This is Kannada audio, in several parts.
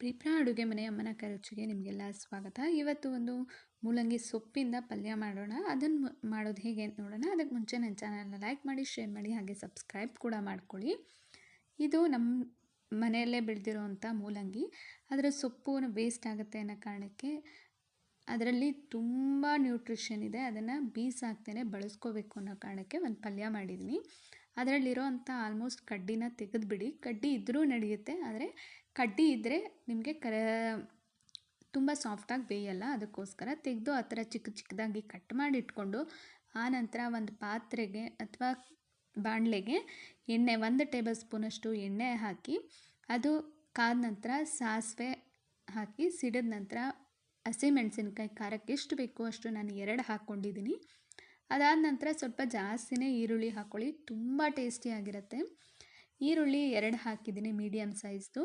ಪ್ರೀಪ್ರಾ ಅಡುಗೆ ಮನೆ ಅಮ್ಮನ ಕರುಚಿಗೆ ನಿಮಗೆಲ್ಲ ಸ್ವಾಗತ. ಇವತ್ತು ಒಂದು ಮೂಲಂಗಿ ಸೊಪ್ಪಿಂದ ಪಲ್ಯ ಮಾಡೋಣ. ಅದನ್ನು ಮಾಡೋದು ಹೇಗೆ ಅಂತ ನೋಡೋಣ. ಅದಕ್ಕೆ ಮುಂಚೆ ನನ್ನ ಚಾನಲ್ನ ಲೈಕ್ ಮಾಡಿ ಶೇರ್ ಮಾಡಿ, ಹಾಗೆ ಸಬ್ಸ್ಕ್ರೈಬ್ ಕೂಡ ಮಾಡ್ಕೊಳ್ಳಿ. ಇದು ನಮ್ಮ ಮನೆಯಲ್ಲೇ ಬೆಳೆದಿರೋವಂಥ ಮೂಲಂಗಿ. ಅದರ ಸೊಪ್ಪು ವೇಸ್ಟ್ ಆಗುತ್ತೆ ಅನ್ನೋ ಕಾರಣಕ್ಕೆ ಅದರಲ್ಲಿ ತುಂಬ ನ್ಯೂಟ್ರಿಷನ್ ಇದೆ. ಅದನ್ನು ಬೀಸ್ ಹಾಕ್ತೇನೆ ಬಳಸ್ಕೋಬೇಕು ಅನ್ನೋ ಕಾರಣಕ್ಕೆ ಒಂದು ಪಲ್ಯ ಮಾಡಿದ್ದೀನಿ ಅದರಲ್ಲಿರೋ ಅಂಥ ಆಲ್ಮೋಸ್ಟ್ ಕಡ್ಡಿನ ತೆಗೆದುಬಿಡಿ. ಕಡ್ಡಿ ಇದ್ದರೂ ನಡೆಯುತ್ತೆ, ಆದರೆ ಕಡ್ಡಿ ಇದ್ದರೆ ನಿಮಗೆ ಕರ, ತುಂಬ ಸಾಫ್ಟಾಗಿ ಬೇಯಲ್ಲ, ಅದಕ್ಕೋಸ್ಕರ ತೆಗೆದು ಆ ಥರ ಚಿಕ್ಕ ಚಿಕ್ಕದಾಗಿ ಕಟ್ ಮಾಡಿ ಇಟ್ಕೊಂಡು ಆನಂತರ ಒಂದು ಪಾತ್ರೆಗೆ ಅಥವಾ ಬಾಣಲೆಗೆ ಎಣ್ಣೆ, ಒಂದು ಟೇಬಲ್ ಸ್ಪೂನಷ್ಟು ಎಣ್ಣೆ ಹಾಕಿ, ಅದು ಕಾದ ನಂತರ ಸಾಸಿವೆ ಹಾಕಿ ಸಿಡಿದ ನಂತರ ಹಸಿಮೆಣಸಿನ್ಕಾಯಿ ಖಾರಕ್ಕೆ ಎಷ್ಟು ಬೇಕೋ ಅಷ್ಟು ನಾನು ಎರಡು ಹಾಕ್ಕೊಂಡಿದ್ದೀನಿ. ಅದಾದ ನಂತರ ಸ್ವಲ್ಪ ಜಾಸ್ತಿನೇ ಈರುಳ್ಳಿ ಹಾಕ್ಕೊಳ್ಳಿ ತುಂಬ ಟೇಸ್ಟಿಯಾಗಿರುತ್ತೆ ಈರುಳ್ಳಿ ಎರಡು ಹಾಕಿದ್ದೀನಿ ಮೀಡಿಯಮ್ ಸೈಜ್ದು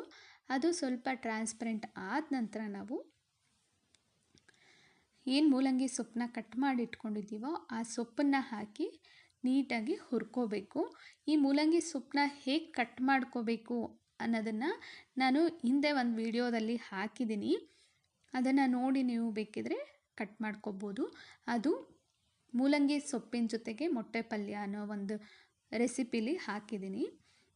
ಅದು ಸ್ವಲ್ಪ ಟ್ರಾನ್ಸ್ಪರೆಂಟ್ ಆದ ನಂತರ ನಾವು ಏನು ಮೂಲಂಗಿ ಸೊಪ್ಪನ್ನ ಕಟ್ ಮಾಡಿ ಇಟ್ಕೊಂಡಿದ್ದೀವೋ ಆ ಸೊಪ್ಪನ್ನು ಹಾಕಿ ನೀಟಾಗಿ ಹುರ್ಕೋಬೇಕು. ಈ ಮೂಲಂಗಿ ಸೊಪ್ಪನ್ನ ಹೇಗೆ ಕಟ್ ಮಾಡ್ಕೋಬೇಕು ಅನ್ನೋದನ್ನು ನಾನು ಹಿಂದೆ ಒಂದು ವಿಡಿಯೋದಲ್ಲಿ ಹಾಕಿದ್ದೀನಿ. ಅದನ್ನು ನೋಡಿ ನೀವು ಬೇಕಿದ್ರೆ ಕಟ್ ಮಾಡ್ಕೋಬೋದು. ಅದು ಮೂಲಂಗಿ ಸೊಪ್ಪಿನ ಜೊತೆಗೆ ಮೊಟ್ಟೆ ಪಲ್ಯ ಅನ್ನೋ ಒಂದು ರೆಸಿಪಿಲಿ ಹಾಕಿದ್ದೀನಿ.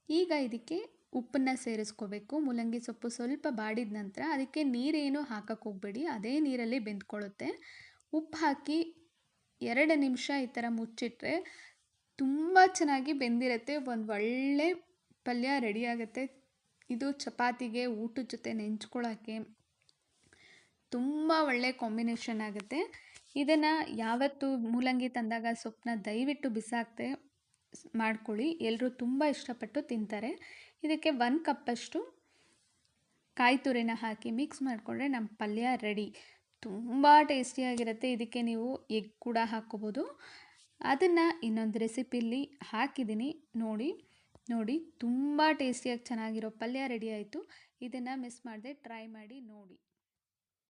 ಈಗ ಇದಕ್ಕೆ ಉಪ್ಪನ್ನು ಸೇರಿಸ್ಕೋಬೇಕು. ಮೂಲಂಗಿ ಸೊಪ್ಪು ಸ್ವಲ್ಪ ಬಾಡಿದ ನಂತರ ಅದಕ್ಕೆ ನೀರೇನು ಹಾಕಕ್ಕೆ ಹೋಗಬೇಡಿ. ಅದೇ ನೀರಲ್ಲಿ ಬೆಂದ್ಕೊಳ್ಳುತ್ತೆ. ಉಪ್ಪು ಹಾಕಿ ಎರಡು ನಿಮಿಷ ಈ ಥರ ಮುಚ್ಚಿಟ್ರೆ ತುಂಬ ಚೆನ್ನಾಗಿ ಬೆಂದಿರುತ್ತೆ. ಒಂದು ಒಳ್ಳೆ ಪಲ್ಯ ರೆಡಿಯಾಗುತ್ತೆ ಇದು ಚಪಾತಿಗೆ, ಊಟದ ಜೊತೆ ನೆಂಚ್ಕೊಳ್ಳೋಕ್ಕೆ ತುಂಬ ಒಳ್ಳೆ ಕಾಂಬಿನೇಷನ್ ಆಗುತ್ತೆ. ಇದನ್ನು ಯಾವತ್ತು ಮೂಲಂಗಿ ತಂದಾಗ ಸೊಪ್ಪನ್ನ ದಯವಿಟ್ಟು ಬಿಸಾಕದೆ ಮಾಡ್ಕೊಳ್ಳಿ. ಎಲ್ಲರೂ ತುಂಬ ಇಷ್ಟಪಟ್ಟು ತಿಂತಾರೆ. ಇದಕ್ಕೆ ಒಂದು ಕಪ್ಪಷ್ಟು ಕಾಯಿ ತುರಿನ ಹಾಕಿ ಮಿಕ್ಸ್ ಮಾಡಿಕೊಂಡ್ರೆ ನಮ್ಮ ಪಲ್ಯ ರೆಡಿ. ತುಂಬ ಟೇಸ್ಟಿಯಾಗಿರುತ್ತೆ. ಇದಕ್ಕೆ ನೀವು ಎಗ್ ಕೂಡ ಹಾಕ್ಕೋಬೋದು. ಅದನ್ನು ಇನ್ನೊಂದು ರೆಸಿಪಿಲಿ ಹಾಕಿದ್ದೀನಿ ನೋಡಿ ನೋಡಿ. ತುಂಬ ಟೇಸ್ಟಿಯಾಗಿ ಚೆನ್ನಾಗಿರೋ ಪಲ್ಯ ರೆಡಿ ಆಯಿತು. ಇದನ್ನು ಮಿಸ್ ಮಾಡದೆ ಟ್ರೈ ಮಾಡಿ ನೋಡಿ.